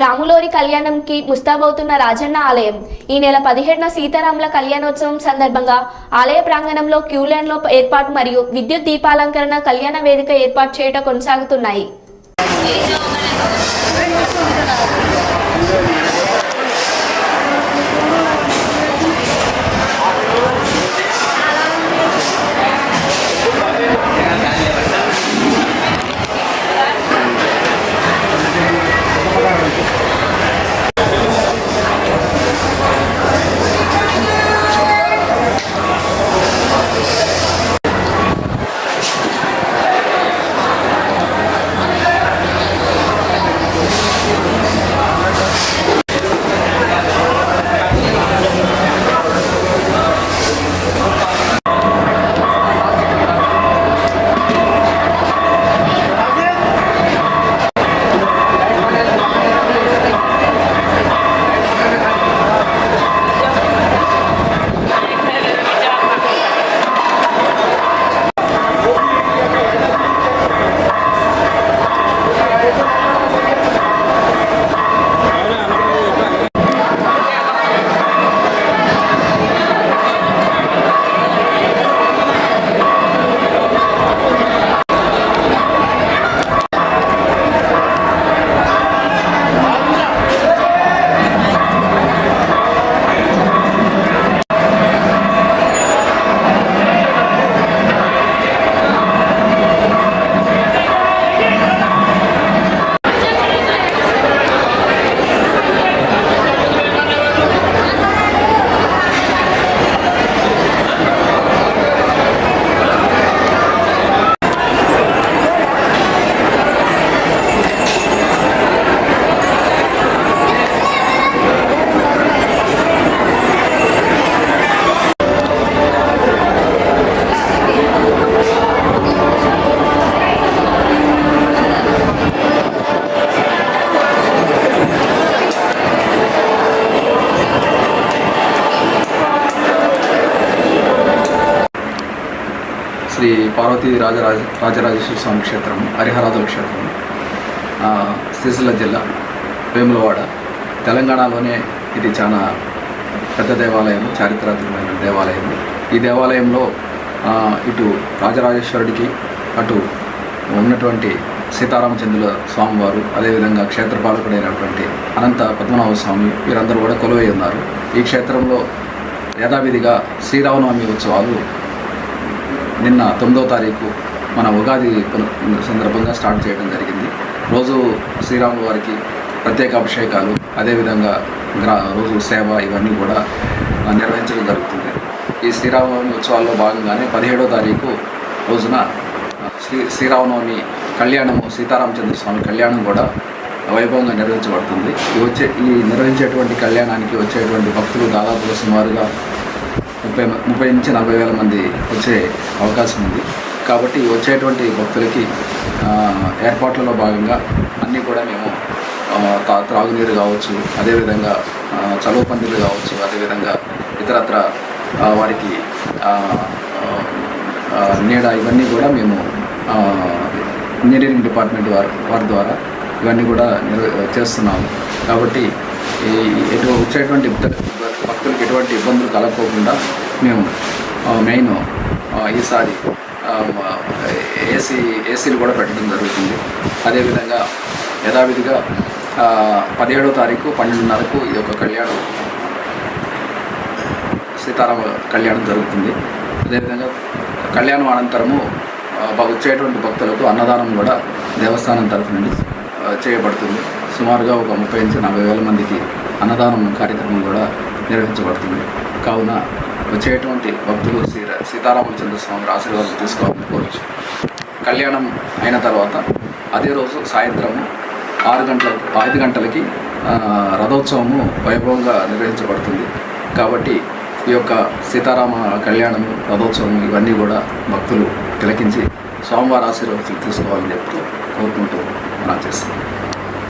రాములోరి కళ్యాణంకి ముస్తాబవుతున్న రాజన్న ఆలయం. ఈ నెల పదిహేడున సీతారాముల కళ్యాణోత్సవం సందర్భంగా ఆలయ ప్రాంగణంలో క్యూలైన్లో ఏర్పాటు మరియు విద్యుత్ దీపాలంకరణ కళ్యాణ వేదిక ఏర్పాటు చేయట కొనసాగుతున్నాయి. శ్రీ పార్వతీ రాజరాజ రాజరాజేశ్వర స్వామి క్షేత్రం హరిహరాజుల క్షేత్రం ఆ, జిల్లా వేములవాడ తెలంగాణలోనే ఇది చాలా పెద్ద దేవాలయం చారిత్రాత్మకమైన దేవాలయం ఈ దేవాలయంలో ఇటు రాజరాజేశ్వరుడికి అటు ఉన్నటువంటి సీతారామచంద్రుల స్వామివారు అదేవిధంగా క్షేత్రపాలకుడైనటువంటి అనంత పద్మనాభ స్వామి వీరందరూ కూడా కొలువై ఉన్నారు. ఈ క్షేత్రంలో యథావిధిగా శ్రీరామనవమి ఉత్సవాలు నిన్న తొమ్మిదో తారీఖు మన ఉగాది సందర్భంగా స్టార్ట్ చేయడం జరిగింది. రోజు శ్రీరాముల వారికి ప్రత్యేక అభిషేకాలు అదేవిధంగా గ్రా రోజు సేవ ఇవన్నీ కూడా నిర్వహించడం జరుగుతుంది. ఈ శ్రీరామనవమి ఉత్సవాల్లో భాగంగానే పదిహేడో తారీఖు రోజున శ్రీ శ్రీరామనవమి కళ్యాణము సీతారామచంద్ర స్వామి కళ్యాణం కూడా వైభవంగా నిర్వహించబడుతుంది. ఈ వచ్చే ఈ నిర్వహించేటువంటి కళ్యాణానికి వచ్చేటువంటి భక్తులు దాదాపుగా సుమారుగా ముప్పై ముప్పై నుంచి నలభై వేల మంది వచ్చే అవకాశం ఉంది. కాబట్టి వచ్చేటువంటి భక్తులకి ఏర్పాట్లలో భాగంగా అన్నీ కూడా మేము తా- త్రాగునీరు కావచ్చు అదేవిధంగా చలువ పందిళ్ళు కావచ్చు అదేవిధంగా ఇతరత్ర వారికి నీడ ఇవన్నీ కూడా మేము ఇంజనీరింగ్ డిపార్ట్మెంట్ వారి వారి ద్వారా ఇవన్నీ కూడా నిర్వ చేస్తున్నాము. కాబట్టి ఈ ఎటు వచ్చేటువంటి ఎటువంటి ఇబ్బందులు కలగకోకుండా మేము మెయిన్ ఈసారి ఏసీ ఏసీలు కూడా పెట్టడం జరుగుతుంది. అదేవిధంగా యథావిధిగా పదిహేడో తారీఖు పన్నెండున్నరకు ఈ యొక్క కళ్యాణం సీతారామ కళ్యాణం జరుగుతుంది. అదేవిధంగా కళ్యాణం అనంతరము వచ్చేటువంటి భక్తులకు అన్నదానం కూడా దేవస్థానం తరఫు నుండి చేయబడుతుంది. సుమారుగా ఒక ముప్పై నుంచి నలభై వేల మందికి అన్నదానం కార్యక్రమం కూడా నిర్వహించబడుతుంది కావున వచ్చేటువంటి భక్తులు శ్రీ సీతారామచంద్ర స్వామి ఆశీర్వాదం తీసుకోవాలని కోరచ్చు కళ్యాణం అయిన తర్వాత అదే రోజు సాయంత్రము ఆరు గంటల ఐదు గంటలకి రథోత్సవము వైభవంగా నిర్వహించబడుతుంది. కాబట్టి ఈ యొక్క సీతారామ కళ్యాణము రథోత్సవం ఇవన్నీ కూడా భక్తులు తిలకించి స్వామివారి ఆశీర్వాదం తీసుకోవాలని చెప్తూ కోరుకుంటూ నా చేస్తాను